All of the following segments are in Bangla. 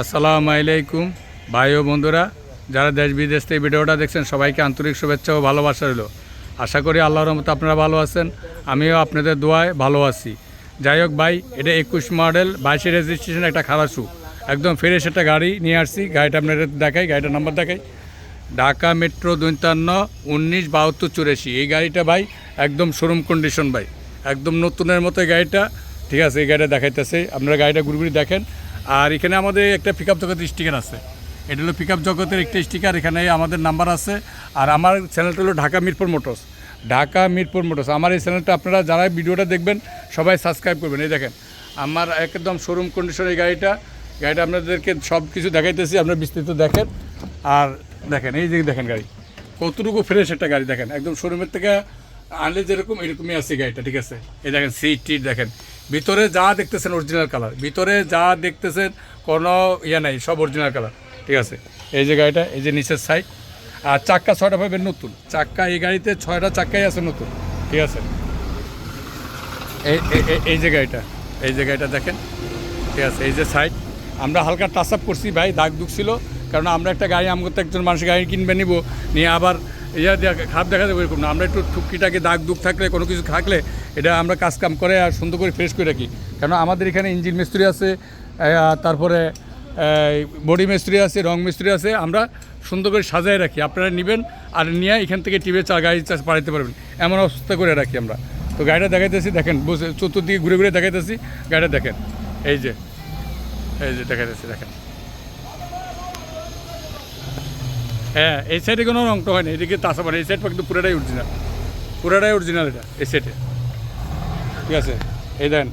আসসালামু আলাইকুম, ভাই ও বন্ধুরা, যারা দেশ বিদেশ থেকে ভিডিওটা দেখছেন, সবাইকে আন্তরিক শুভেচ্ছা ও ভালোবাসা রইল। আশা করি আল্লাহর রহমতে আপনারা ভালো আছেন, আমিও আপনাদের দোয়ায় ভালো আছি। যাই হোক ভাই, এটা একুশ মডেল, বাইশে রেজিস্ট্রেশন একটা খারাপ খারাসু একদম ফ্রেশ একটা গাড়ি নিয়ে আসছি, গাড়িটা আপনাদের দেখাই, গাড়িটার নাম্বার দেখাই। ঢাকা মেট্রো দৈতান্ন উনিশ বাহাত্তর চুরাশি। এই গাড়িটা ভাই, একদম শোরুম কন্ডিশন ভাই। একদম নতুনের মতো গাড়িটা। ঠিক আছে, এই গাড়িটা দেখাইতেছে। আপনারা গাড়িটা ঘুরে ঘুরে দেখেন। আর এখানে আমাদের একটা পিক আপ জগতের স্টিকার আছে। এটা হলো পিক আপ জগতের একটা স্টিকার এখানে আমাদের নাম্বার আছে। আর আমার চ্যানেলটা হলো ঢাকা মিরপুর মোটরস। ঢাকা মিরপুর মোটরস। আমার এই চ্যানেলটা আপনারা যারা ভিডিওটা দেখবেন, সবাই সাবস্ক্রাইব করবেন। এই দেখেন, আমার একদম শোরুম কন্ডিশন এই গাড়িটা। গাড়িটা আপনাদেরকে সব কিছু দেখাইতেছি, আপনারা বিস্তৃত দেখেন। আর দেখেন, এই যে দেখেন গাড়ি। কতটুকু ফ্রেশ একটা গাড়ি দেখেন। একদম শোরুমের থেকে আনলে যেরকম, এরকমই আছে গাড়িটা, ঠিক আছে? এই দেখেন সিট টিট দেখেন। ভিতরে যা দেখতেছেন অরিজিনাল কালার ভিতরে যা দেখতেছেন কোনো ইয়ে নাই, সব অরিজিনাল কালার ঠিক আছে? এই যে গাড়িটা, এই যে নিচের সাইড আর চাক্কা ছয়টা পাবেন নতুন। চাক্কা, এই গাড়িতে ছয়টা চাক্কাই আছে নতুন, ঠিক আছে? এই, এই- যে গাড়িটা, এই যে গাড়িটা দেখেন, ঠিক আছে? এই যে সাইড আমরা হালকা টাচ আপ করছি ভাই, দাগ দুগ ছিল কারণ আমরা একটা গাড়ি আমগো তো একজন মানুষ গাড়ি কিনবে নিব, নিয়ে আবার ইয়া দেখা- খারাপ দেখা যাবে এরকম না। আমরা একটু টুকিটাকে দাগ দুগ থাকলে, কোনো কিছু থাকলে, এটা আমরা কাজ কাম করে আর সুন্দর করে ফ্রেশ করে রাখি। কারণ আমাদের এখানে ইঞ্জিন মিস্ত্রি আছে তারপরে বডি মিস্ত্রি আছে, রং মিস্ত্রি আছে, আমরা সুন্দর করে সাজায় রাখি। আপনারা নেবেন আর নিয়ে এখান থেকে টিভি চা গাড়ি চাষ পাঠাতে পারবেন। এমন অবস্থা করে রাখি আমরা। তো গাড়িটা দেখাইতেছি, দেখেন, বসে চতুর্দিকে ঘুরে ঘুরে দেখাইতেছি। গাড়িটা দেখেন, এই যে এই যে দেখাইতেছি, দেখেন। হ্যাঁ এই সাইডে কোনো রংটা হয় না এদিকে তাসা পারে এই সাইড কিন্তু পুরোটাই অরিজিনাল পুরোটাই অরিজিনাল এটা, এই সাইডে ঠিক আছে, এই দেন।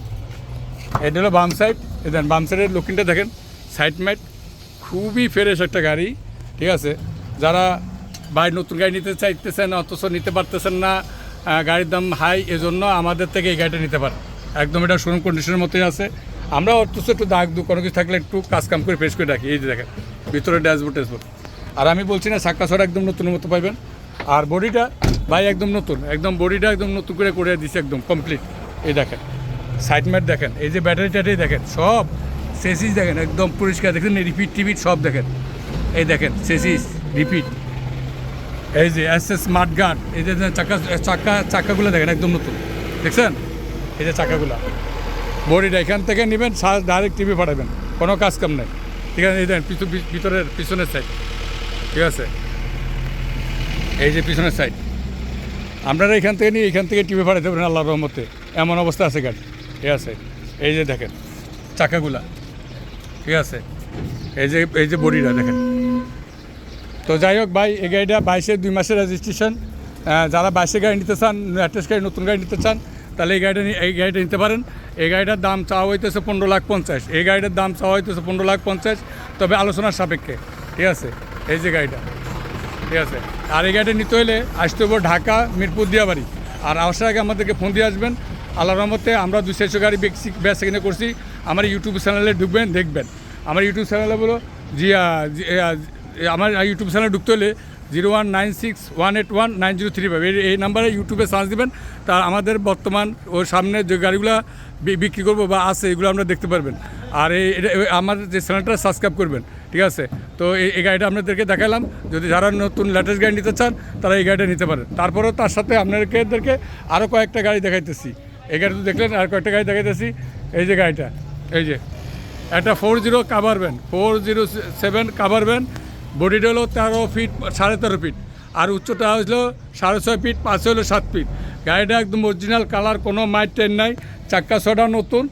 এটা হলো বাম সাইড এই দেন, বাম সাইডের লুকিংটা দেখেন। সাইড ম্যাট খুবই ফ্রেশ একটা গাড়ি, ঠিক আছে। যারা ভাই নতুন গাড়ি নিতে চাইতেছেন, অথচ নিতে পারতেছেন না গাড়ির দাম হাই এজন্য আমাদের থেকে এই গাড়িটা নিতে পারেন। একদম এটা শোরুম কন্ডিশনের মতোই আছে। আমরা অথচ একটু দাগ দু কোনো কিছু থাকলে একটু কাজ কাম করে ফ্রেশ করে রাখি। এই যে দেখেন, ভিতরে ড্যাশবোর্ড ট্যাশবোর্ড আর আমি বলছি না চাক্কা ছড়া একদম নতুন মতো পাইবেন। আর বডিটা ভাই একদম নতুন, একদম বডিটা একদম নতুন করে করে দিছে একদম কমপ্লিট এই দেখেন সাইড ম্যাট দেখেন, এই যে ব্যাটারি ট্যাটারি দেখেন, সব সেসিস দেখেন, একদম পরিষ্কার। দেখেন রিপিট টিপিট সব দেখেন। এই দেখেন সেসিস রিপিট এই যে এস এস স্মার্ট গার্ড এই যে চাকা চাকা, চাকাগুলো দেখেন একদম নতুন। দেখছেন? এই যে চাকাগুলো। বডিটা এখান থেকে নেবেন ডাইরেক্ট টিভি পাঠাবেন। কোনো কাজ কাম নেই। ঠিক আছে, এই দেখেন ভিতরের পিছনের সাইড ঠিক আছে? এই যে পিছনের সাইড আপনারা এখান থেকে নিয়ে এখান থেকে টিভি পাঠাতে পারেন আল্লাহর রহমতে। এমন অবস্থা আছে গাড়ি। ঠিক আছে? এই যে দেখেন, চাকাগুলা। ঠিক আছে? এই যে এই যে বডিটা দেখেন। তো যাই হোক ভাই, এই গাড়িটা বাইশে, দুই মাসের রেজিস্ট্রেশন যারা বাইশে গাড়ি নিতে চান অ্যাট্রেস গাড়ি, নতুন গাড়ি নিতে চান, তাহলে এই গাড়িটা এই গাড়িটা নিতে পারেন। এই গাড়িটার দাম চাওয়া হইতেছে পনেরো লাখ পঞ্চাশ। এই গাড়িটার দাম চাওয়া হইতেছে পনেরো লাখ পঞ্চাশ। তবে আলোচনার সাপেক্ষে। ঠিক আছে? এই যে গাড়িটা, ঠিক আছে? আর এই গাড়িটা নিতে হলে আসতে হবে ঢাকা, মিরপুর, দিয়াবাড়ি। আর আসার আগে আমাদেরকে ফোন দিয়ে আসবেন। আল্লাহ রহমতে আমরা দুই চারশো গাড়ি ব্যাস সেখানে করছি। আমার ইউটিউব চ্যানেলে ঢুকবেন, দেখবেন। আমার ইউটিউব চ্যানেলে বলো, জি আমার ইউটিউব চ্যানেলে ঢুকতে হলে zero one nine six one eight one nine zero three five. এই নাম্বারে ইউটিউবে সার্চ দেবেন, তা আমাদের বর্তমান ওর সামনে যে গাড়িগুলো বিক্রি করব বা আছে, এগুলো আপনারা দেখতে পারবেন। আর এই আমার যে চ্যানেলটা সাবস্ক্রাইব করবেন। ঠিক আছে? তো এই গাড়িটা আপনাদেরকে দেখালাম। যদি যারা নতুন লেটেস্ট গাড়ি নিতে চান, তারা এই গাড়িটা নিতে পারেন। তারপরেও তার সাথে আপনাদেরকে আরও কয়েকটা গাড়ি দেখাইতেছি। এই গাড়ি তো দেখলেন, আর কয়েকটা গাড়ি দেখাইতেছি। এই যে গাড়িটা, এই যে। একটা four zero cover van four zero seven cover van বডিটা হলো তেরো ফিট সাড়ে তেরো ফিট আর উচ্চতা হলো সাড়ে ছয় ফিট পাঁচে হলো সাত ফিট গাড়িটা একদম অরিজিনাল কালার কোনো মাইট ট্রেন নাই। চাক্কা ছটা নতুন,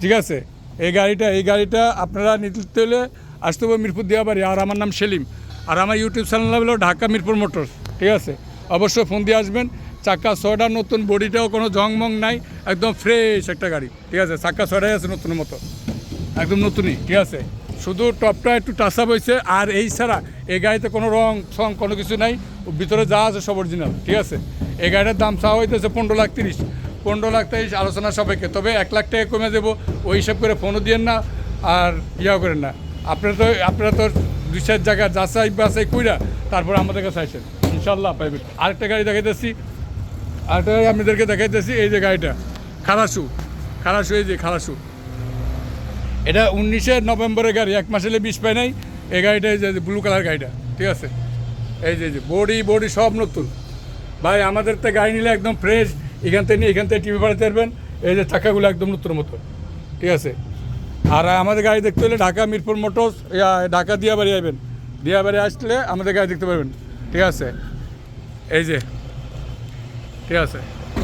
ঠিক আছে? এই গাড়িটা এই গাড়িটা আপনারা নিতে হলে আসতে হবে মিরপুর দিয়াবাড়ি আর আমার নাম সেলিম। আর আমার ইউটিউব চ্যানেল হলো ঢাকা মিরপুর মোটরস। ঠিক আছে? অবশ্যই ফোন দিয়ে আসবেন। চাক্কা ছয়টা নতুন, বডিটাও কোনো জংমং নাই, একদম ফ্রেশ একটা গাড়ি। ঠিক আছে? চাক্কা ছয়টাই আছে নতুন মতো। একদম নতুনই। ঠিক আছে? শুধু টপটা একটু টাচ আপ হয়েছে। আর এই ছাড়া এই গাড়িতে কোনো রং সং কোনো কিছু নাই। ভিতরে যা আছে সব অরিজিনাল ঠিক আছে? এই গাড়িটার দাম চাওয়া হইতেছে পনেরো লাখ তিরিশ। পনেরো লাখ তিরিশ আলোচনা সবাইকে তবে এক লাখ টাকা কমে দেবো। ওই হিসাব করে ফোনও দিয়েন না। আর ইয়া করেন না। আপনারা তো আপনারা তো দুই চার জায়গা যাচাই বাছাই কইরা তারপর আমাদের কাছে আসেন। ইনশাল্লাহ পাইবেন আরেকটা গাড়ি দেখাইতেছি। আরেকটা গাড়ি আপনাদেরকে দেখাইতেছি, এই যে গাড়িটা। খারাসু খারাসু এই যে খারাসু এটা উনিশে নভেম্বরের গাড়ি, এক মাস হলে বিষ পায় নাই। এই গাড়িটা এই যে ব্লু কালার গাড়িটা, ঠিক আছে? এই যে যে বডি বডি সব নতুন। ভাই, আমাদের তো গাড়ি নিলে একদম ফ্রেশ এখান থেকে নিয়ে, এখান থেকে টিভি পাঠাতে পারবেন। এই যে চাকাগুলো একদম নতুন মতো ঠিক আছে? আর আমাদের গাড়ি দেখতে হলে ঢাকা মিরপুর মোটরস ঢাকা দিয়াবাড়ি আসবেন দিয়াবাড়ি আসলে আমাদের গাড়ি দেখতে পারবেন। ঠিক আছে? এই যে, ঠিক আছে?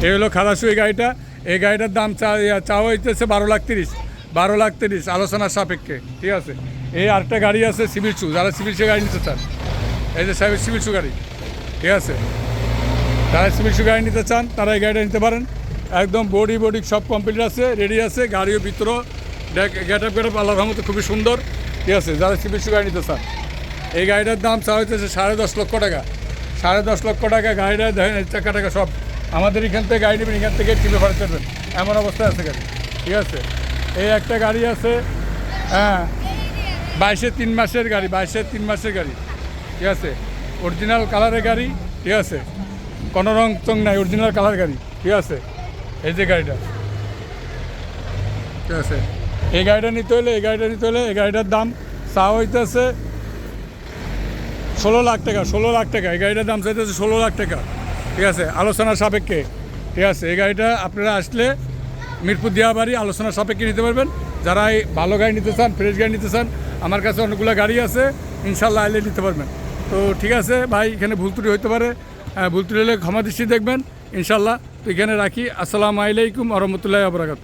এই হলো খালাসু এই গাড়িটা। এই গাড়িটার দাম চা চাওয়া হইতেছে বারো লাখ তিরিশ। বারো লাখ তিরিশ, আলোচনার সাপেক্ষে। ঠিক আছে? এই আরেকটা গাড়ি আছে সিভিল শু যারা সিভিল শু গাড়ি নিতে চান। এই যে সাহেব, সিভিল শু গাড়ি। ঠিক আছে? যারা সিভিল শু গাড়ি নিতে চান, তারা এই গাড়িটা নিতে পারেন। একদম বডি বডি সব কমপ্লিট আছে, রেডি আছে, গাড়িও ভিতর গেট আপ গেট আপ আল্লাহর রহমতে খুবই সুন্দর। ঠিক আছে, যারা শু গাড়ি নিতে চান, এই গাড়িটার দাম চা হইতেছে সাড়ে দশ লক্ষ টাকা। সাড়ে দশ লক্ষ টাকা গাড়িটা, দেখেন চাকা টাকা সব আমাদের এখান থেকে, গাড়ি নেবেন, এখান থেকে টিপে ভাড়া চলবেন এমন অবস্থায় আছে গাড়ি। ঠিক আছে, এই একটা গাড়ি আছে হ্যাঁ বাইশে তিন মাসের গাড়ি, বাইশে তিন মাসের গাড়ি। ঠিক আছে, অরিজিনাল কালারের গাড়ি, ঠিক আছে, কোনো রং চং নাই, অরিজিনাল কালার গাড়ি। ঠিক আছে, এই যে গাড়িটা। ঠিক আছে এই গাড়িটা নিতে হলে এই গাড়িটা নিতে হলে এই গাড়িটার দাম চা হইতেছে ষোলো লাখ টাকা ষোলো লাখ টাকা। এই গাড়িটার দাম চাইতেছে ষোলো লাখ টাকা। ঠিক আছে আলোচনার সাপেক্ষে। ঠিক আছে এই গাড়িটা আপনারা আসলে মিরপুর দেওয়া বাড়ি আলোচনার সাপেক্ষে নিতে পারবেন। যারা এই ভালো গাড়ি নিতে চান ফ্রেশ গাড়ি নিতে চান আমার কাছে অনেকগুলো গাড়ি আছে ইনশাল্লাহ আইলে নিতে পারবেন। তো ঠিক আছে ভাই এখানে ভুল ত্রুটি হতে পারে। হ্যাঁ, ভুল ত্রুটি হলে ক্ষমা দৃষ্টি দেখবেন ইনশাল্লাহ তো এখানে রাখি। আসসালামু আলাইকুম আরহামতুল্লাহ আবরাকাত